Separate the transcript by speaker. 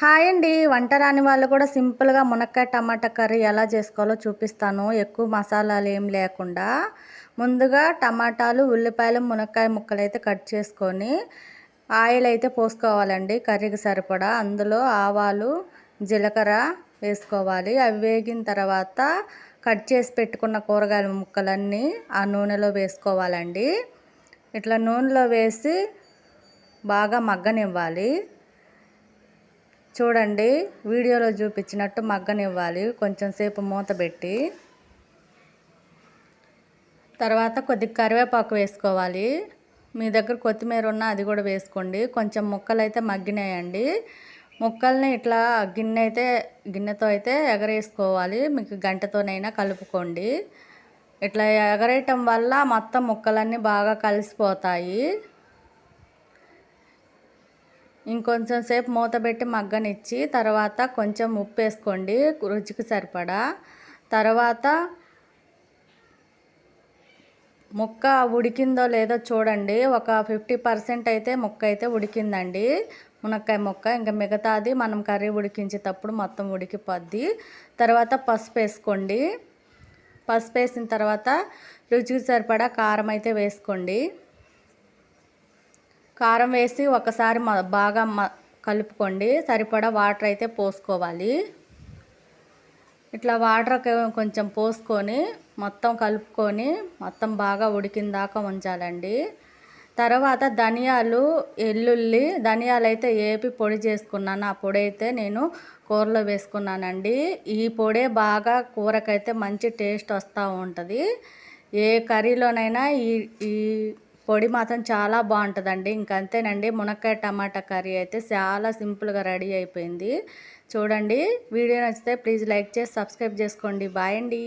Speaker 1: Hi అండి. వంట రాని వాళ్ళు కూడా సింపుల్గా మునక్కాయ టమాటా కర్రీ ఎలా చేసుకోవాలో చూపిస్తాను. ఎక్కువ మసాలాలు ఏం లేకుండా ముందుగా టమాటాలు ఉల్లిపాయలు మునక్కాయ ముక్కలు అయితే కట్ చేసుకొని ఆయిల్ అయితే పోసుకోవాలండి. కర్రీకి సరిపడా అందులో ఆవాలు జీలకర్ర వేసుకోవాలి. అవి వేగిన తర్వాత కట్ చేసి పెట్టుకున్న కూరగాయల ముక్కలన్నీ ఆ నూనెలో వేసుకోవాలండి. ఇట్లా నూనెలో వేసి బాగా మగ్గనివ్వాలి. చూడండి వీడియోలో చూపించినట్టు మగ్గనివ్వాలి. కొంచెం సేపు మూత పెట్టి. తర్వాత కొద్దిగా కరివేపాకు వేసుకోవాలి. మీ దగ్గర కొత్తిమీర ఉన్న అది కూడా వేసుకోండి. కొంచెం ముక్కలు అయితే మగ్గినాయండి. ముక్కల్ని ఇట్లా గిన్నె అయితే గిన్నెతో అయితే ఎగరేసుకోవాలి. మీకు గంటతోనైనా కలుపుకోండి. ఇట్లా ఎగరేయటం వల్ల మొత్తం ముక్కలన్నీ బాగా కలిసిపోతాయి. ఇంకొంచెం సేపు మూత పెట్టి మగ్గనిచ్చి తర్వాత కొంచెం ఉప్పు వేసుకోండి రుచికి సరిపడా. తర్వాత ముక్క ఉడికిందో లేదో చూడండి. ఒక ఫిఫ్టీ పర్సెంట్ అయితే ముక్క అయితే ఉడికిందండి. మునక్కాయ ముక్క ఇంకా మిగతాది మనం కర్రీ ఉడికించేటప్పుడు మొత్తం ఉడికిపోద్ది. తర్వాత పసుపు వేసుకోండి. పసుపు వేసిన తర్వాత రుచికి సరిపడా కారం అయితే వేసుకోండి. కారం వేసి ఒకసారి బాగా కలుపుకోండి. సరిపడా వాటర్ అయితే పోసుకోవాలి. ఇట్లా వాటర్ కొంచెం పోసుకొని మొత్తం కలుపుకొని మొత్తం బాగా ఉడికిన దాకా ఉంచాలండి. తర్వాత ధనియాలు ఎల్లుల్లి ధనియాలు అయితే ఏపి పొడి చేసుకున్నాను. ఆ పొడి అయితే నేను కూరలో వేసుకున్నానండి. ఈ పొడే బాగా కూరకైతే మంచి టేస్ట్ వస్తూ ఉంటుంది. ఏ కర్రీలోనైనా ఈ ఈ పొడి మాత్రం చాలా బాగుంటుందండి. ఇంకంతేనండి మునక్కాయ టమాటా కర్రీ అయితే చాలా సింపుల్గా రెడీ అయిపోయింది. చూడండి వీడియో నచ్చితే ప్లీజ్ లైక్ చేసి సబ్స్క్రైబ్ చేసుకోండి. బాయ్ అండి.